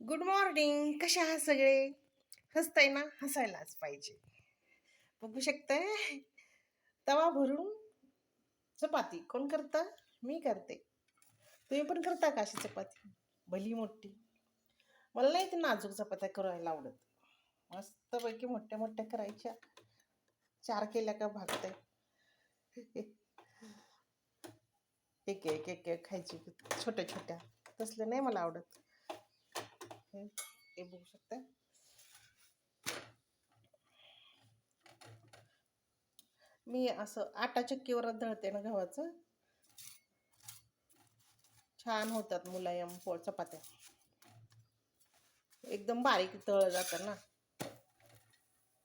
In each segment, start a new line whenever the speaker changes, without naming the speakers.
Good morning कसे आहात सगळे? हसताय ना? हसायलाच पाहिजे. बघू शकताय. तवा भरून चपाती. कोण करतं? मी करते. तुम्ही पण करता का अशी चपाती? भली मोठी. मला नाही ते नाजूक चपात्या करायला आवडत. मस्तपैकी मोठ्या मोठ्या करायच्या. चार केल्या का भागतंय. एक एक एक एक खायची. छोट्या छोट्या. तसलं नाही मला आवडत. हे हे बघू शकता मी असं आटा चक्कीवर दळते ना गव्हाचं. छान होतात मुलायम पोळ चपात्या. एकदम बारीक तळ जातात ना.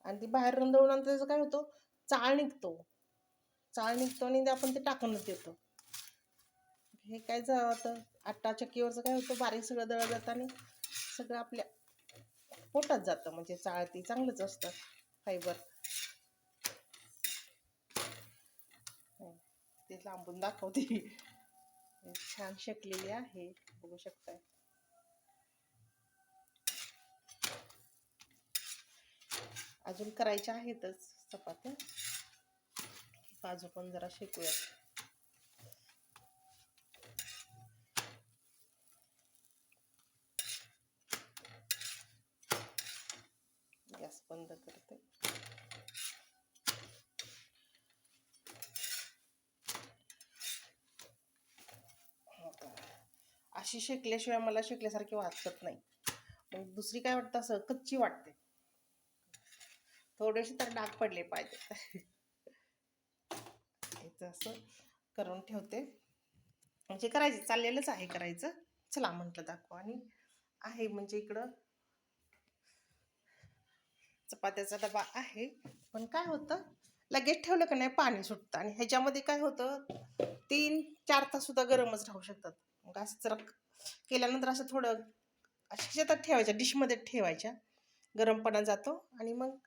आणि ती बाहेर दळून त्याचं काय होतं? चाळ निघतो. चाळ निघतो आणि आपण ते टाकूनच देतो. हे काय जातं आटा चक्कीवरचं काय होतं? बारीक सगळं दळ जातं आणि सगळं आपल्या पोटात जातं म्हणजे चाळती चांगलंच असतं फायबर ते लांबून दाखवते. छान शेकलेली आहे बघू शकताय. अजून करायच्या आहेतच चपात्या. बाजू पण जरा शेकूयात. बंद करते. हो अशी शेकल्याशिवाय मला शेकल्यासारखी वाचत नाही. मग दुसरी काय वाटतं? असं कच्ची वाटते. थोडेसे तर डाग पडले पाहिजे. याचं असं करून ठेवते. म्हणजे करायचं चाललेलंच आहे करायचं. चला म्हटलं दाखवा. आणि आहे म्हणजे इकडं चपात्याचा डबा आहे. पण काय होतं? लगेच ठेवलं का नाही पाणी सुटतं. आणि ह्याच्यामध्ये काय होतं? तीन चार तास सुद्धा गरमच राहू शकतात. मग असं जरा केल्यानंतर असं थोडं अशा शेतात ठेवायच्या डिशमध्ये ठेवायच्या. गरमपणा जातो आणि मग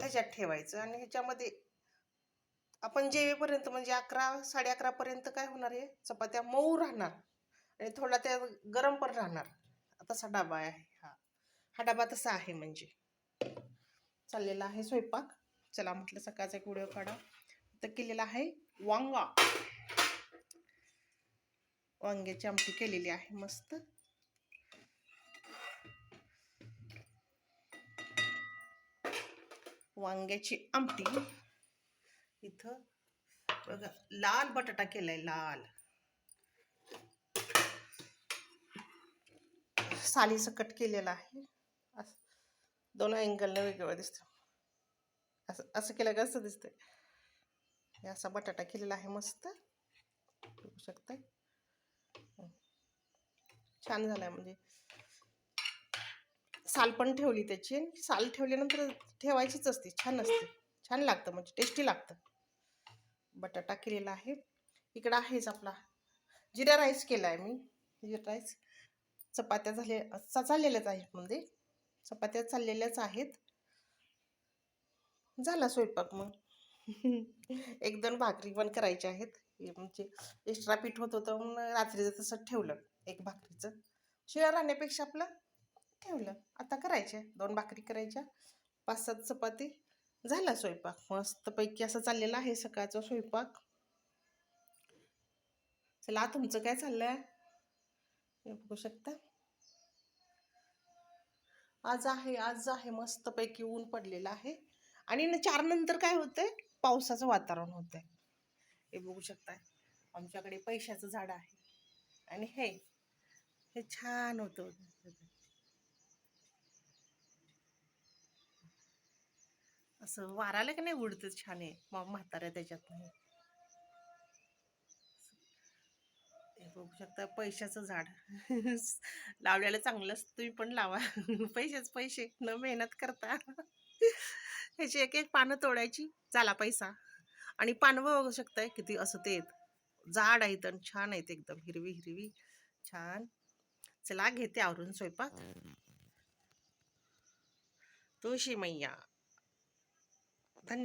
त्याच्यात ठेवायचं. आणि ह्याच्यामध्ये आपण जेवेपर्यंत म्हणजे अकरा साडे अकरापर्यंत काय होणार आहे? चपात्या मऊ राहणार. आणि थोडा त्या गरम पण राहणार. तसा डबा आहे हा. हा डबा तसा आहे म्हणजे. चाललेला आहे स्वयंपाक. चला म्हटलं सकाळचा एक व्हिडिओ काढा. तर केलेला आहे वांगा. वांग्याची आमटी केलेली आहे मस्त. वांग्याची आमटी. इथं बघा लाल बटाटा केलाय लाल. साली सकट केलेला आहे. असं. दोन अँगलनं वेगळं दिसतं असं असं केलं का असं दिसतंय हे असा बटाटा केलेला आहे मस्त बघू शकता छान आहे म्हणजे साल पण ठेवली त्याची आणि साल ठेवल्यानंतर ठेवायचीच असते छान असते छान लागतं म्हणजे टेस्टी लागतं बटाटा केलेला आहे इकडं आहेच आपला जिरा राईस केला आहे मी जिरा राईस चपात्या झाले चाललेल्याच आहेत म्हणजे चपात्या चाललेल्याच आहेत. झाला स्वयंपाक मग. एक दोन भाकरी पण करायच्या आहेत. म्हणजे एक्स्ट्रा पीठ होत होतं म्हणून रात्रीचं तसं ठेवलं. एक भाकरीचं. शिळा राहण्यापेक्षा आपलं ठेवलं. आता करायचे दोन भाकरी करायच्या. पाच सात चपाती. झाला स्वयंपाक. मस्तपैकी असं चाललेलं आहे सकाळचा स्वयंपाक. चला तुमचं काय चाललं हे बघू शकता. आज आहे आज आहे मस्तपैकी ऊन पडलेलं आहे. आणि चार नंतर काय होतंय? पावसाचं वातावरण होतंय. हे बघू शकताय. आमच्याकडे पैशाचं झाड आहे. आणि हे हे छान होतं. असं वाराला की नाही उडतं छान आहे मग म्हाताऱ्या त्याच्यात नाही बघू शकता पैशाचं झाड. लावलेलं चांगलं तुम्ही पण लावा. पैसेच पैसे न मेहनत करता. ह्याची एक एक पानं तोडायची झाला पैसा. आणि पानवं बघू शकताय किती असं ते जाड आहेत आणि छान आहेत एकदम हिरवी हिरवी छान. चला घेते आवरून स्वयंपाक. तुळशी मैया धन्यवाद.